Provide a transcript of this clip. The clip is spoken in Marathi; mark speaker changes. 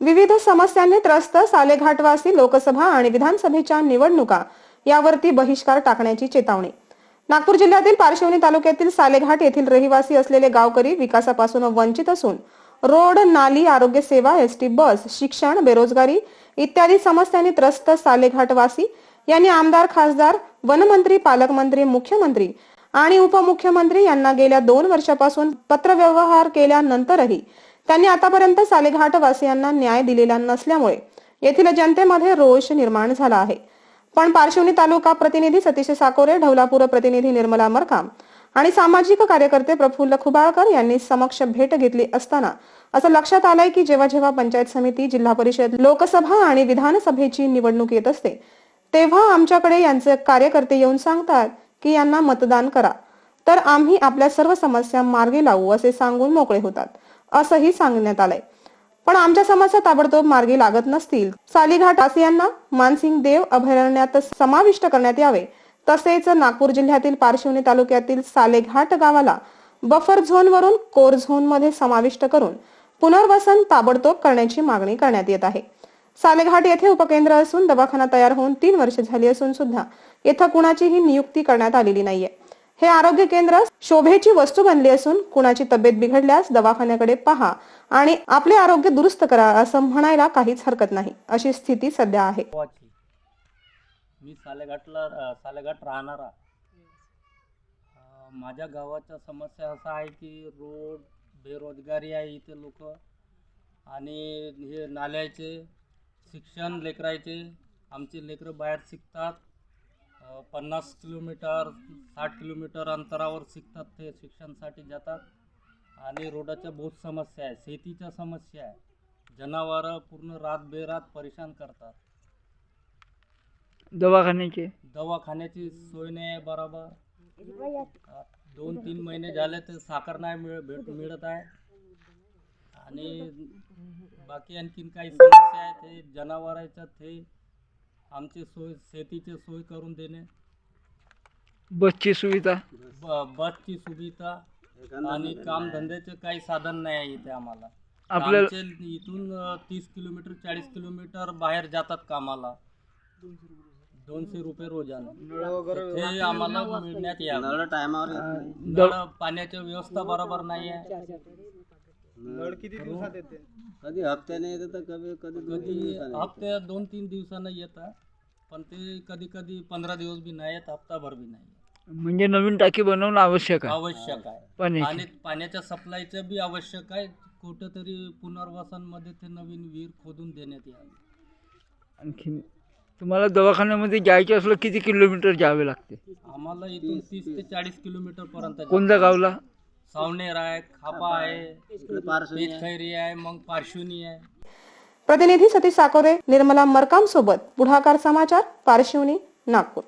Speaker 1: विविध समस्यांनी त्रस्त सालेघाटवासी लोकसभा आणि विधानसभेच्या निवडणुका यावरती बहिष्कार टाकण्याची चेतावणी. नागपूर जिल्ह्यातील पारशिवनी तालुक्यातील सालेघाट येथील रहिवासी असलेले गावकरी विकासापासून वंचित असून रोड नाली आरोग्य सेवा एसटी बस शिक्षण बेरोजगारी इत्यादी समस्यांनी त्रस्त सालेघाटवासी यांनी आमदार खासदार वनमंत्री पालकमंत्री मुख्यमंत्री आणि उपमुख्यमंत्री यांना गेल्या दोन वर्षापासून पत्रव्यवहार केल्यानंतरही त्यांनी आतापर्यंत सालेघाट वासियांना न्याय दिलेला नसल्यामुळे येथील जनतेमध्ये रोष निर्माण झाला आहे. पण पार्श्वनी तालुका प्रतिनिधी सतीश साकोरे ढवलापूर प्रतिनिधी निर्मला मरकाम आणि सामाजिक कार्यकर्ते प्रफुल्ल खुबाळकर यांनी समक्ष भेट घेतली असताना असं लक्षात आलंय की जेव्हा जेव्हा पंचायत समिती जिल्हा परिषद लोकसभा आणि विधानसभेची निवडणूक येत असते तेव्हा आमच्याकडे यांचे कार्यकर्ते येऊन सांगतात की यांना मतदान करा. तर आम्ही आपल्या सर्व समस्या मार्गी लावू असे सांगून मोकळे होतात. असंही सांगण्यात आलंय. पण आमच्या समस्या ताबडतोब मार्गी लागत नसतील. सालीघाट यांना मानसिंग देव अभयारण्यात समाविष्ट करण्यात यावे. तसेच नागपूर जिल्ह्यातील पारशिवनी तालुक्यातील सालेघाट गावाला बफर झोन वरून कोर झोनमध्ये समाविष्ट करून पुनर्वसन ताबडतोब करण्याची मागणी करण्यात येत आहे. सालेघाट येथे उपकेंद्र असून दवाखाना तयार होऊन तीन वर्ष झाली असून सुद्धा येथे कुणाचीही नियुक्ती करण्यात आलेली नाहीये. हे आरोग्य केंद्र शोभेची वस्तू बनली असून कुणाची तब्येत बिघडल्यास दवाखान्याकडे पहा आणि आपले आरोग्य दुरुस्त करा असं म्हणायला काहीच हरकत नाही. अशी स्थिती सध्या आहे.
Speaker 2: मी सालेघाटला सालेघाट राहणारा. माझ्या गावाच्या समस्या असा आहे की रोड बेरोजगारी आहे इथे लोक. आणि हे नाल्याचे शिक्षण लेकरायचे. आमचे लेकरं बाहेर शिकतात. पन्नास किलोमीटर साठ किलोमीटर अंतरावर शिकतात ते शिक्षणासाठी जातात. आणि रोडाच्या बहुत समस्या आहे शेतीच्या समस्या आहे. जनावरं पूर्ण रात बेरात परेशान करतात.
Speaker 3: दवाखान्याचे?
Speaker 2: दवाखान्याची सोय नाही आहे बरोबर. दोन तीन महिने झाले तर साखर नाही मिळ भेट मिळत आहे. आणि बाकी आणखीन काही समस्या आहेत ते जनावरांच्या ते आमची सोय शेतीची सोय करून देणे.
Speaker 3: बसची सुविधा.
Speaker 2: ब बसची सुविधा आणि कामधंद्याचे काही साधन नाही आहे इथे आम्हाला.
Speaker 3: आपल्याला
Speaker 2: आमचे इथून अ, तीस किलोमीटर चाळीस किलोमीटर बाहेर जातात कामाला. दोनशे रुपये रोजानं. ते आम्हाला मिळण्यात यावं. नळ पाण्याची व्यवस्था बरोबर नाही आहे
Speaker 4: कधी हप्त्याने येते तर कधी कधी दोन तीन
Speaker 2: कधी
Speaker 4: दिवसाने
Speaker 2: हप्ते दोन तीन दिवसानं येतात पण ते कधी कधी पंधरा दिवस बी नाही येत हप्ताभर बी नाही येत.
Speaker 3: म्हणजे नवीन टाकी बनवणं आवश्यक आहे.
Speaker 2: आवश्यक आहे.
Speaker 3: पाण्याची.
Speaker 2: आणि पाण्याच्या सप्लायचं बी आवश्यक आहे. कुठंतरी पुनर्वसनमध्ये ते नवीन विहीर खोदून देण्यात यावे.
Speaker 3: आणखीन तुम्हाला दवाखान्यामध्ये जायचं असलं किती किलोमीटर जावे लागते?
Speaker 2: आम्हाला इथून तीस ते चाळीस किलोमीटर पर्यंत
Speaker 3: कोणत्या गावला?
Speaker 2: सावनेर आहे खापा
Speaker 4: आहे.
Speaker 2: पेटखैरी आहे. मग पार्श्वनी आहे.
Speaker 1: प्रतिनिधी सतीश साकोरे निर्मला मरकाम सोबत पुढाकार समाचार पारशिवनी नागपूर.